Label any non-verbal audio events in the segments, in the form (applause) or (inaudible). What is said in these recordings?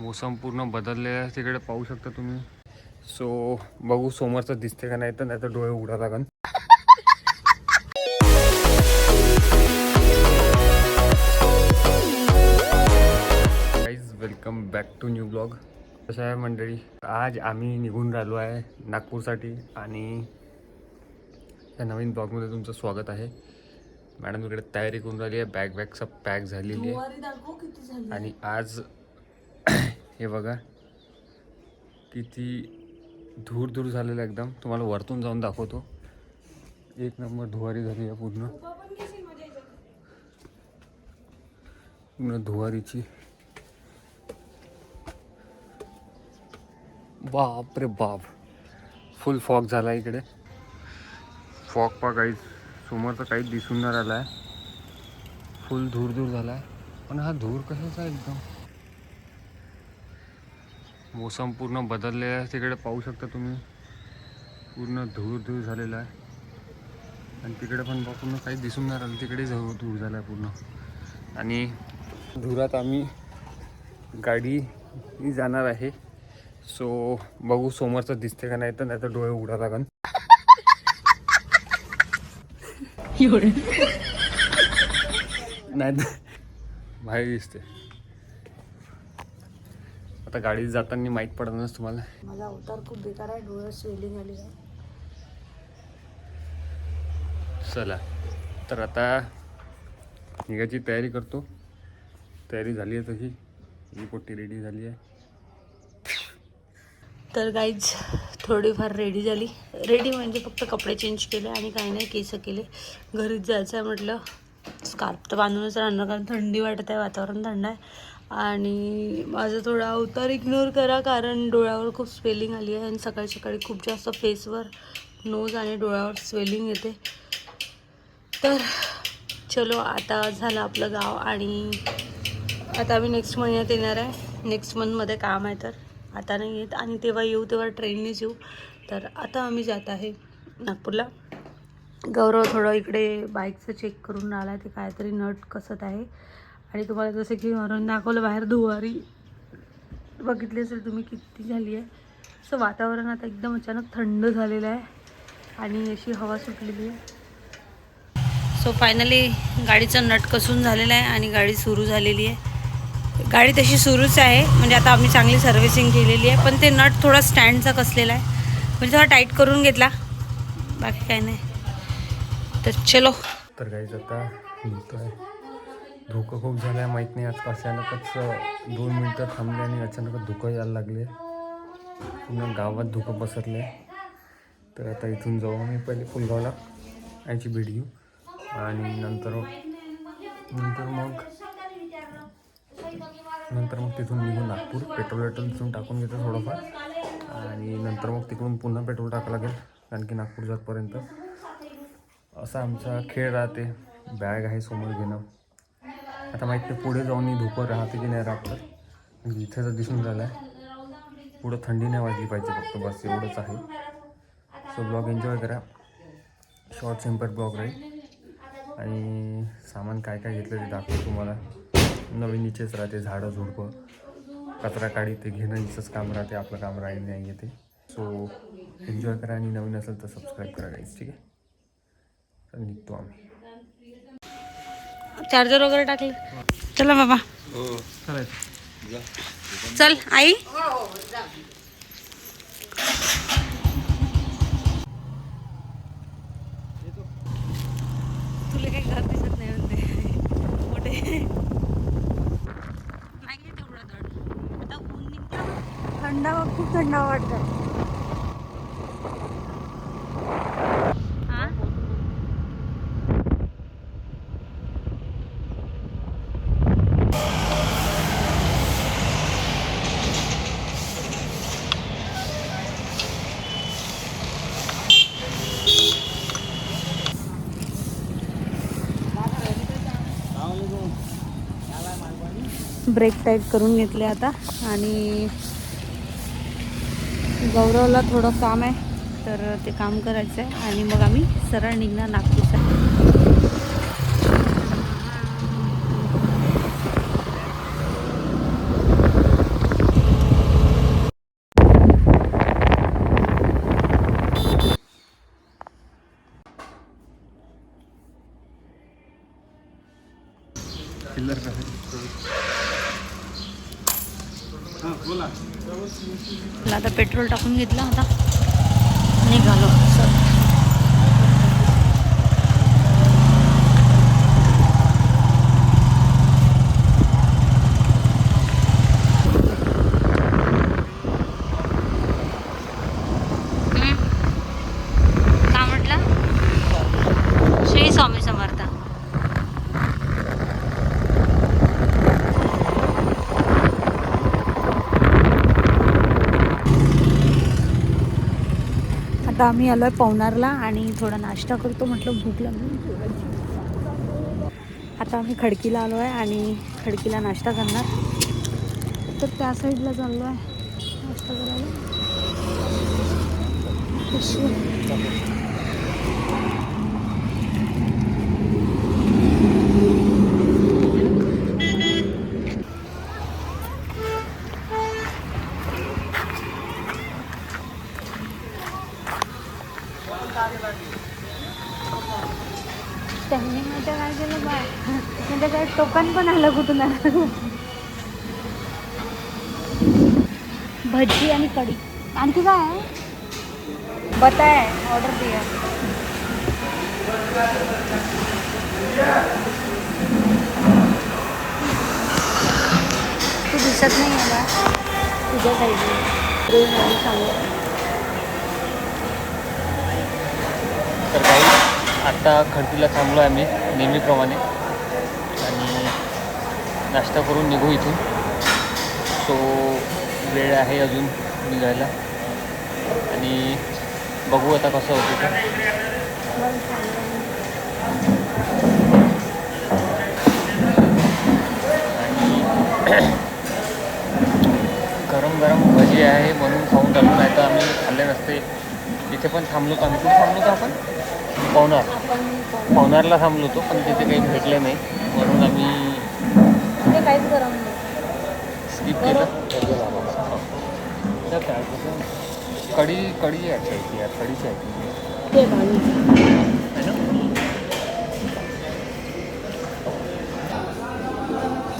मोसम पूर्ण बदललेला आहे. तिकडे पाहू शकता तुम्ही. सो बघू समोरचं दिसते का नाही तर नाही तर डोळे उघडा लागन. Guys welcome back to new blog कसं आहे मंडळी? आज आम्ही निघून राहिलो आहे नागपूरसाठी आणि या नवीन ब्लॉगमध्ये तुमचं स्वागत आहे. मॅडम इकडे तयारी करून राहिली आहे. बॅग बॅग सब पॅक झालेली आहे. आणि आज हे बघा. किती धूर धूर झालेलं आहे एकदम. तुम्हाला वरतून जाऊन दाखवतो. एक नंबर धुवारी झाली आहे पूर्ण. पूर्ण धुवारीची. बाप रे बाप. फुल फॉग झाला इकडे. फॉग पा काही समोरचं काहीच दिसून नाही राहिला आहे फुल धूर धूर झाला आहे पण हा धूर कशाचा आहे एकदम? मोसम पूर्ण बदललेला आहे. तिकडे पाहू शकता तुम्ही. पूर्ण धूर धूर झालेला आहे. आणि तिकडे पण पूर्ण काही दिसून नाही राहिलं. तिकडे धूर धूर झाला आहे पूर्ण. आणि धुरात आम्ही गाडी जाणार आहे. सो बघू समोरचं दिसते का नाही तर नाही तर डोळे उघडा लागन. नाही तर बाहेर दिसते आता गाडीत जाताना माहीत पडणारच तुम्हाला. माझा अवतार खूप बेकार आहे डोळ्यात स्वेलिंग आली आहे. चला. तर आता निघायची तयारी करतो. तयारी झाली आहे तशी. ही पोटी रेडी झाली आहे. तर गाईज थोडीफार रेडी झाली. रेडी म्हणजे फक्त कपडे चेंज केले आणि काही नाही केस केले. घरीच जायचं आहे म्हटलं. स्कार्फ तर बांधूनच राहणार कारण थंडी वाटत आहे वातावरण थंड आहे. आणि माझं थोडा अवतार इग्नोर करा कारण डोळ्यावर खूप स्वेलिंग आली आहे आणि सकाळी सकाळी खूप जास्त फेसवर नोज आणि डोळ्यावर स्वेलिंग येते. तर चलो आता झालं आपलं गाव आणि आता आम्ही नेक्स्ट महिन्यात येणार आहे. नेक्स्ट मंथमध्ये काम आहे तर. आता नाही येत आणि तेव्हा येऊ तेव्हा ट्रेननेच येऊ. तर आता आम्ही जात आहे नागपूरला. गौरव थोडं इकडे बाईकचं चेक करून आला ते काहीतरी नट कसत आहे. आणि तुम्हाला जसं की वरून दाखवलं बाहेर धुवारी बघितली असेल तुम्ही किती झाली आहे. असं वातावरण आता एकदम अचानक थंड झालेलं आहे. आणि अशी हवा सुटलेली आहे. सो फायनली गाडीचं नट कसून झालेलं आहे आणि गाडी सुरू झालेली आहे. गाडी तशी सुरूच आहे. म्हणजे आता आम्ही चांगली सर्व्हिसिंग केलेली आहे. पण ते नट थोडा स्टँडचा कसलेला आहे. म्हणजे थोडा टाईट करून घेतला. बाकी काय नाही. तर चलो. तर काहीच आता धुकं खूप झालं आहे माहीत नाही आज अचानकच दोन मिनटं थांबले आणि अचानकच धुकं यायला लागले. पूर्ण गावात धुकं पसरले. तर आता इथून जाऊ आम्ही पहिले पुलगावला याची भेट घेऊ. आणि नंतर नंतर मग नंतर मग तिथून निघू नागपूर. पेट्रोल वेट्रोल तिथून टाकून घेतो थोडंफार. आणि नंतर मग तिकडून पुन्हा पेट्रोल टाकावं लागेल कारण की नागपूर जातपर्यंत. असा आमचा खेळ राहते. बॅग आहे समोर घेणं. आता माहीत नाही पुढे जाऊन मी धुकं राहते की नाही राहत. म्हणजे इथे जर दिसून झालं आहे पुढं थंडी नाही वाजली पाहिजे फक्त बस एवढंच आहे. सो ब्लॉग एन्जॉय करा. शॉर्ट सिंपल ब्लॉग राहील. आणि सामान काय काय घेतलं ते दाखवतो तुम्हाला. नवीन इचेच राहते झाडं झुडपं. कचरा काढी ते घेणं हिचंच काम राहते आपलं काम राहील नाही येते. सो एन्जॉय करा आणि नवीन असेल तर सबस्क्राईब करा गाईज ठीक आहे? निघतो आम्ही. चार्जर वगैरे टाकले. चला बाबा. चल आई. तुला काही घर दिसत नाही म्हणते. मोठे. नाही तेवढा दड. आता ऊन निघतं. थंडावा खूप थंडावा वाटतं. ब्रेक टाईट करून घेतले आता. आणि गौरवला थोडं काम आहे तर ते काम करायचं आहे आणि मग आम्ही सरळ निघणार नागपूरचा आता पेट्रोल टाकून घेतलं आता. निघालो सर का म्हटलं श्री स्वामी समर्थ आता आम्ही आलो आहे पवनारला आणि थोडा नाश्ता करतो. म्हटलं भूक लागली. आता आम्ही खडकीला आलो आहे आणि खडकीला नाश्ता करणार. तर त्या साईडला चाललो आहे नाश्ता करायला पिशवी. त्यांनी माझ्या काय केलं बाय म्हणजे काय टोकन आलं (laughs) भजी आणि कढी. आणखी काय आहे? बताय ऑर्डर दिया. तू दिसत नाही मला तुझ्या साईडला सांगू तर काही आत्ता खडकीला थांबलो आहे आम्ही नेहमीप्रमाणे. नाश्ता करून निघू इथून. सो वेळ आहे अजून निघायला. आणि बघू आता कसं होतं ते. आणि गरम गरम भजी आहे म्हणून खाऊन टाकू नाही तर आम्ही खाल्ले नसते. तिथे पण थांबलो होतो आम्ही. कुठे थांबलो होतो आपण पवनार. पवनारला थांबलो होतो पण तिथे काही भेटलं नाही. म्हणून आम्ही ते काहीच गरम नाही. कढी कढी आहे कढीची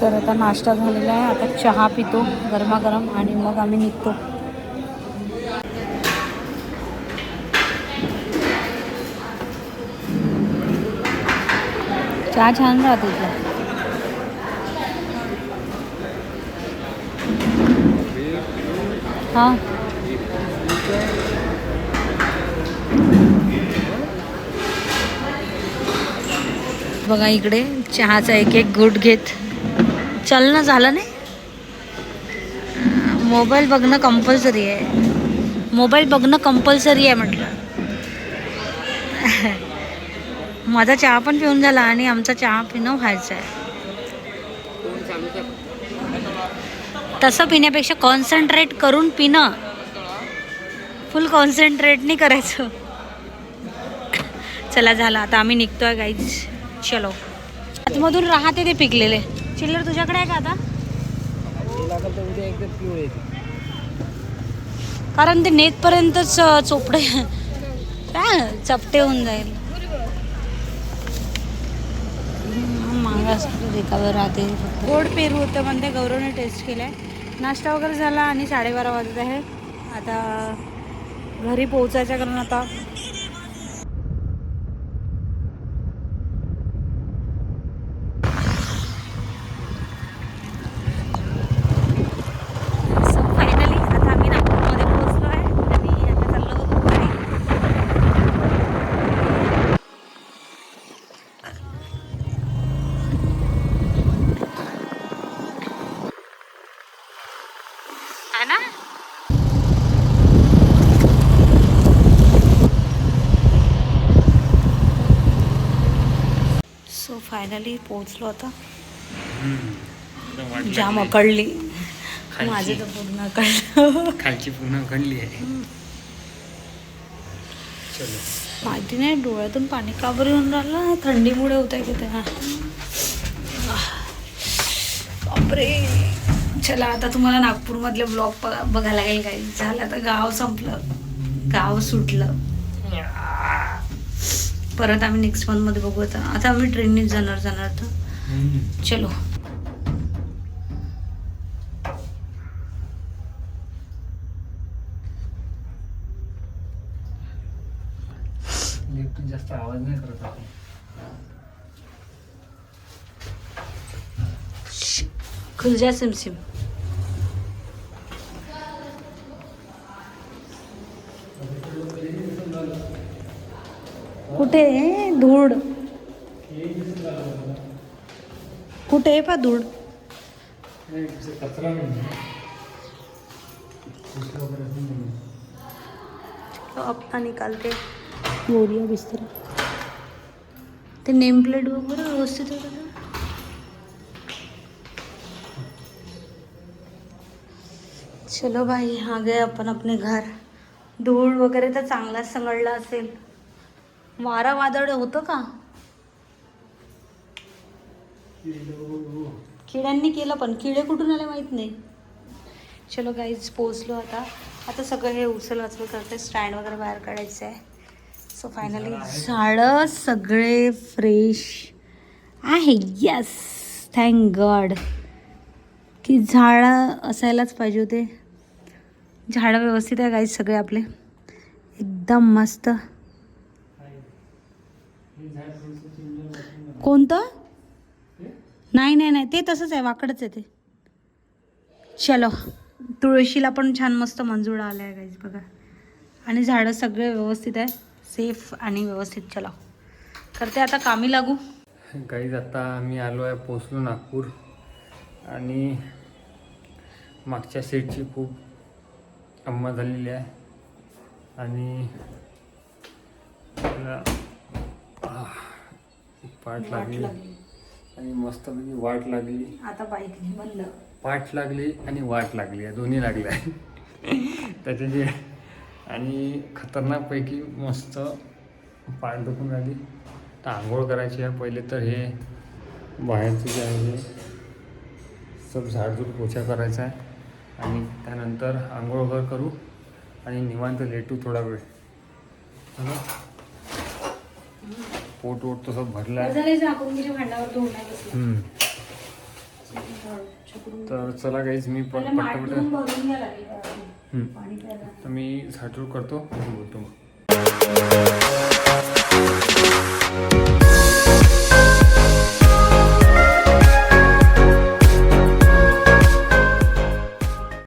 तर आता नाश्ता झालेला आहे. आता चहा पितो गरमागरम आणि मग आम्ही निघतो. चहा छान राहतो इथला. हां. बघा इकडे चहाचा एक एक गुट घेत. चालणं झालं नाही? मोबाईल बघणं कंपल्सरी आहे. मोबाईल बघणं कंपल्सरी आहे म्हटलं. (laughs) माझा चहा पण पिऊन झाला आणि आमचा चहा पिणं व्हायचं आहे तसं पिण्यापेक्षा कॉन्सन्ट्रेट करून पिणं. फुल कॉन्सन्ट्रेट नाही करायचं. चला झालं. आता आम्ही निघतोय गाईज चलो. आतमधून राहते ते पिकलेले. चिल्लर तुझ्याकडे आहे का आता? कारण ते नेतपर्यंतच चोपडे (laughs) काय? चपटे होऊन जाईल. मागास रिकावर राहते गोड पेरू होतं म्हणते गौरवने टेस्ट केलाय. नाश्ता वगैरे झाला आणि साडेबारा वाजत आहे. आता घरी पोहोचायच्या कारण आता फायनली पोहोचलो आता. जाम अकळली माझं तर पूर्ण अकळलं खालची पूर्ण घडली आहे. माहिती नाही डोळ्यातून पाणी का बरं येऊन राहिलं? थंडीमुळे होत आहे की ते हा. बापरे. चला आता तुम्हाला नागपूरमधले ब्लॉग बघायला लागेल काही झालं आता गाव संपलं. गाव सुटलं. परत आम्ही नेक्स्ट मंथमध्ये बघू आता. आता आम्ही ट्रेननेच जाणार जाणार तर चलो. जास्त आवाज नाही करत आपण. खुलजा सिमसिम Thank कुठे धूळ. कुठे आहे पा धूळ? कचरा निकालते बोरिया बिस्तर. ते नेम प्लेट वगैरे व्यवस्थित होतं का? चलो भाई आ गए अपन अपने घर. धूळ वगैरे तर चांगलाच संगळला असेल. वारा वादळ होतं का? किड्यांनी केलं पण. किडे कुठून आले माहीत नाही. चलो गाईज पोचलो आता. आता सगळं हे उचल वाचल करते स्टँड वगैरे बाहेर काढायचं आहे. सो फायनली झाडं सगळे फ्रेश आहे. यस थँक गॉड की झाडं असायलाच पाहिजे होते. झाडं व्यवस्थित आहे गाईज सगळे आपले. एकदम मस्त. कोणतं? नाही नाही नाही. ते तसंच आहे. वाकडच आहे ते. चलो. तुळशीला पण छान मस्त मंजुळा आला आहे गाईज बघा. आणि झाडं सगळे व्यवस्थित आहे. सेफ आणि व्यवस्थित. चला. करते आता कामी लागू. गाईज आता आम्ही आलो आहे पोचलो नागपूर. आणि मागच्या सीटची खूप अंमा झालेली आहे. आणि पाठ लागली. आणि मस्तपैकी वाट लागली. आता बाईक बंद पाठ लागली आणि वाट लागली. आहे दोन्ही लागल्या. त्याच्याची आणि खतरनाकपैकी मस्त पाठ दुखून राहिली. तर आंघोळ करायची आहे. पहिले तर हे बाहेरचं जे आहे हे सब झाडझूड पोछा करायचा आहे. आणि त्यानंतर आंघोळ वगैरे करू. आणि निवांत लेटू थोडा वेळ? पोट वोट तसं भरलं तर चला गाईज मी पण पटापट तर मी झाडझूड करतो बोलतो मग.